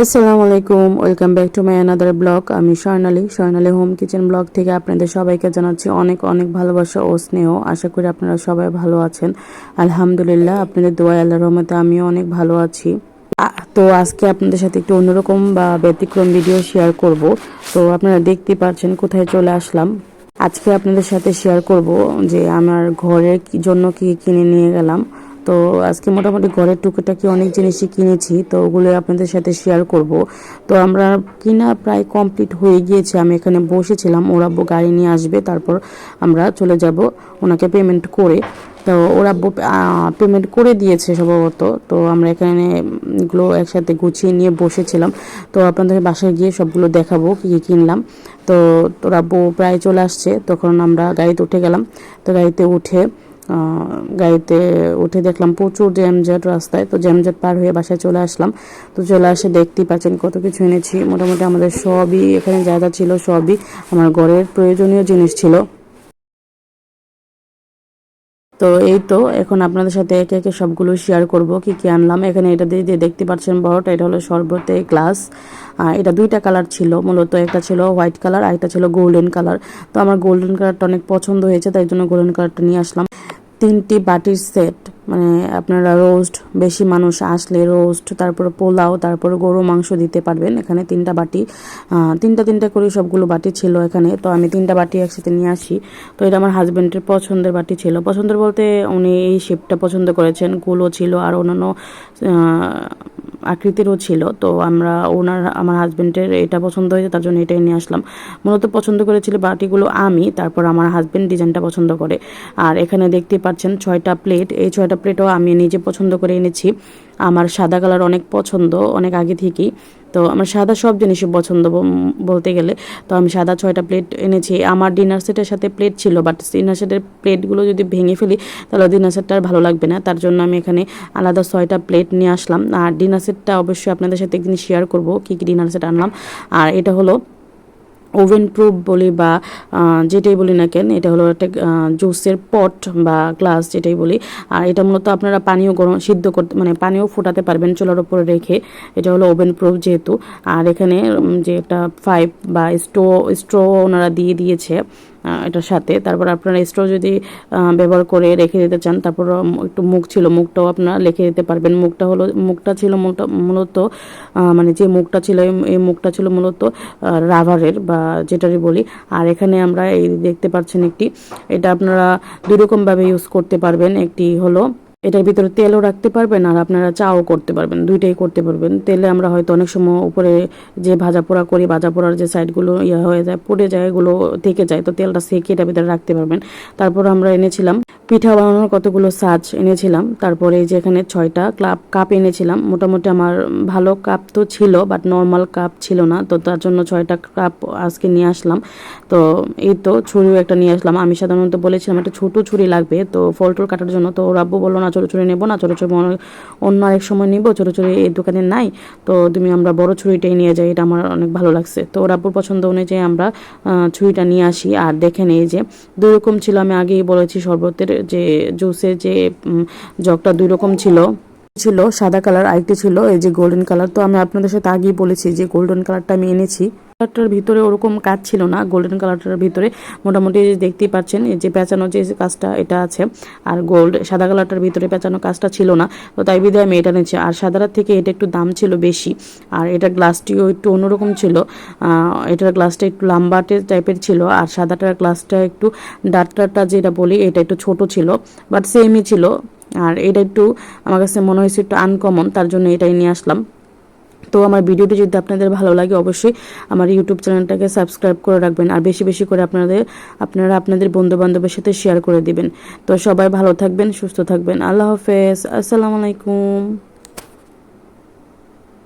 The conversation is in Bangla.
আসসালামু আলাইকুম, welcome back to my another blog. আমি Swarnali Swarnali home kitchen blog থেকে আপনাদের সবাইকে জানাচ্ছি অনেক অনেক ভালোবাসা ও স্নেহ। আশা করি আপনারা সবাই ভালো আছেন। আলহামদুলিল্লাহ, আপনাদের দোয়া আল্লাহ রহমতে আমিও অনেক ভালো আছি। তো আজকে আপনাদের সাথে একটু অন্যরকম বা ব্যতিক্রম ভিডিও শেয়ার করব। তো আপনারা দেখতেই পাচ্ছেন কোথায় চলে আসলাম। আজকে আপনাদের সাথে শেয়ার করব যে আমার ঘরের জন্য কি কিনে নিয়ে গেলাম। তো আজকে মোটামুটি ঘরের টুকিটাকি অনেক জিনিসই কিনেছি, তো ওগুলো আপনাদের সাথে শেয়ার করব। তো আমরা কিনা প্রায় কমপ্লিট হয়ে গিয়েছে, আমি এখানে বসেছিলাম, ওরা আব্বু গাড়ি নিয়ে আসবে, তারপর আমরা চলে যাব ওনাকে পেমেন্ট করে। তো ওরা পেমেন্ট করে দিয়েছে সম্ভবত তো আমরা এখানে গুলো একসাথে গুছিয়ে নিয়ে বসেছিলাম। তো আপনাদের বাসায় গিয়ে সবগুলো দেখাবো, কী কী কিনলাম। তো তোরা বউ প্রায় চলে আসছে, তখন আমরা গাড়িতে উঠে গেলাম। তো গাড়িতে উঠে গাড়িতে উঠে দেখলাম প্রচুর জ্যামজট রাস্তায়, তো জ্যামজট পার হয়ে বাসায় চলে আসলাম। তো চলে আসে দেখতেই পাচ্ছেন কত কিছু এনেছি। মোটামুটি আমাদের সবই এখানে যা যা ছিল সবই আমার ঘরের প্রয়োজনীয় জিনিস ছিল। তো এই তো, এখন আপনাদের সাথে একে একে সবগুলো শেয়ার করব, কি কি আনলাম। এখানে এটা দিয়ে যে দেখতে পাচ্ছেন বড়টা, এটা হলো শরবতে গ্লাস এটা দুইটা কালার ছিল, মূলত একটা ছিল হোয়াইট কালার আর একটা ছিল গোল্ডেন কালার তো আমার গোল্ডেন কালারটা অনেক পছন্দ হয়েছে, তাই জন্য গোল্ডেন কালারটা নিয়ে আসলাম। তিনটি বাটির সেট। মানে আপনারা রোস্ট বেশি মানুষ আসলে রোস্ট তারপরে পোলাও, তারপরে গরু মাংস দিতে পারবেন। এখানে তিনটা বাটি তিনটা তিনটা করে সবগুলো বাটি ছিল এখানে। তো আমি তিনটা বাটি একসাথে নিয়ে আসি। তো এটা আমার হাজব্যান্ডের পছন্দের বাটি ছিল। পছন্দের বলতে উনি এই শেপটা পছন্দ করেছেন। গুলো ছিল আর অন্যান্য আকৃতিরও ছিল। তো আমরা ওনার, আমার হাজব্যান্ডের এটা পছন্দ হয়েছে, তার জন্য এটাই নিয়ে আসলাম। মূলত পছন্দ করেছিল বাটিগুলো আমি, তারপর আমার হাজব্যান্ড ডিজাইনটা পছন্দ করে। আর এখানে দেখতে পাচ্ছেন ছয়টা প্লেট এই ছয়টা প্লেটও আমি নিজে পছন্দ করে এনেছি। আমার সাদা কালার অনেক পছন্দ, অনেক আগে থেকেই। তো আমার সাদা সব জিনিসই পছন্দ বলতে গেলে। তো আমি সাদা ছয়টা প্লেট এনেছি। আমার ডিনার সেটের সাথে প্লেট ছিল বাট ডিনার সেটের প্লেটগুলো যদি ভেঙে ফেলি, তাহলে ডিনার সেটটা আর ভালো লাগবে না। তার জন্য আমি এখানে আলাদা ছয়টা প্লেট নিয়ে আসলাম। আর ডিনার সেটটা অবশ্যই আপনাদের সাথে একদিন শেয়ার করব, কী কী ডিনার সেট আনলাম। আর এটা হলো ওভেন প্রুফ বলি বা যেটাই বলি না কেন, এটা হলো একটা জুসের পট বা গ্লাস যেটাই বলি। আর এটা মূলত আপনারা পানীয় গরম, সিদ্ধ করতে মানে পানীয় ফোটাতে পারবেন চুলার উপরে রেখে। এটা হলো ওভেন প্রুফ যেহেতু। আর এখানে যে একটা পাইপ বা স্টো, স্ট্রো ওনারা দিয়ে দিয়েছে এটার সাথে। তারপর আপনারা স্ট্রো যদি ব্যবহার করে রেখে দিতে চান, তারপর একটু মুখ ছিল, মুখটাও আপনারা লিখে দিতে পারবেন। মুখটা হলো, মুখটা ছিল মুখটা মূলত মানে যে মুখটা ছিল, এই- মুখটা ছিল মূলত রাবারের বা যেটারই বলি। আর এখানে আমরা এই দেখতে পাচ্ছেন একটি, এটা আপনারা দুই রকমভাবে ইউজ করতে পারবেন। একটি হলো এটার ভিতরে তেলও রাখতে পারবেন আর আপনারা চাও করতে পারবেন, দুইটাই করতে পারবেন। তেলে আমরা হয়তো অনেক সময় উপরে যে ভাজা পোড়া করি, ভাজা পোড়ার যে সাইডগুলো ইয়ে হয়ে যায়, পড়ে যায়, এগুলো থেকে যায়, তো তেলটা সেকে এটার ভিতরে রাখতে পারবেন। তারপর আমরা এনেছিলাম পিঠা বানানোর কতগুলো সাজ এনেছিলাম। তারপরে এই যে এখানে ছয়টা ক্লাব, কাপ এনেছিলাম। মোটামুটি আমার ভালো কাপ তো ছিল, বাট নর্মাল কাপ ছিল না, তো তার জন্য ছয়টা কাপ আজকে নিয়ে আসলাম। তো এই তো ছুরিও একটা নিয়ে আসলাম। আমি সাধারণত বলেছিলাম, একটা ছোট ছুরি লাগবে, তো ফল টল কাটার জন্য, তো ওর আব্বু না ছোটো ছুরি নেব না ছোটো ছুরি অন্য- আরেক সময় নিবো ছোটো ছুরি এই দোকানে নাই। তো তুমি আমরা বড় ছুরিটাই নিয়ে যাই, এটা আমার অনেক ভালো লাগছে। তো ওর পছন্দ অনুযায়ী আমরা ছুরিটা নিয়ে আসি। আর দেখে এই যে দুই রকম ছিল, আমি আগেই বলেছি শরবতের যে, জুসের যে জগটা দুই রকম ছিল। ছিল, সাদা কালার আরেকটি ছিল, এই যে গোল্ডেন কালার তো আমি আপনাদের সাথে আগেই বলেছি যে গোল্ডেন কালারটা আমি এনেছি। কালারটার ভিতরে ওরকম কাজ ছিল না গোল্ডেন কালারটার ভিতরে। মোটামুটি দেখতেই পাচ্ছেন, এই যে পেঁচানো যে কাজটা, এটা আছে। আর গোল্ড সাদা কালারটার ভিতরে পেঁচানো কাজটা ছিল না। তো তাই বিধায় আমি এটা নিচ্ছি আর সাদাটার থেকে এটা একটু দাম ছিল বেশি। আর এটার গ্লাসটিও একটু অন্যরকম ছিল। এটার গ্লাসটা একটু লাম্বাটে টাইপের ছিল। আর সাদাটার গ্লাসটা একটু ডাটটাটা যেটা বলি, এটা একটু ছোট ছিল। বাট সেমই ছিল। আর এটা একটু আমার কাছে মনে হয়েছে একটু আনকমন তার জন্য এটাই নিয়ে আসলাম। তো আমার ভিডিওটি যদি আপনাদের ভালো লাগে, অবশ্যই আমার ইউটিউব চ্যানেলটাকে সাবস্ক্রাইব করে রাখবেন আর বেশি বেশি করে আপনাদের, আপনারা আপনাদের বন্ধু বান্ধবের সাথে শেয়ার করে দিবেন। তো সবাই ভালো থাকবেন, সুস্থ থাকবেন। আল্লাহ হাফেজ। আসসালামু আলাইকুম।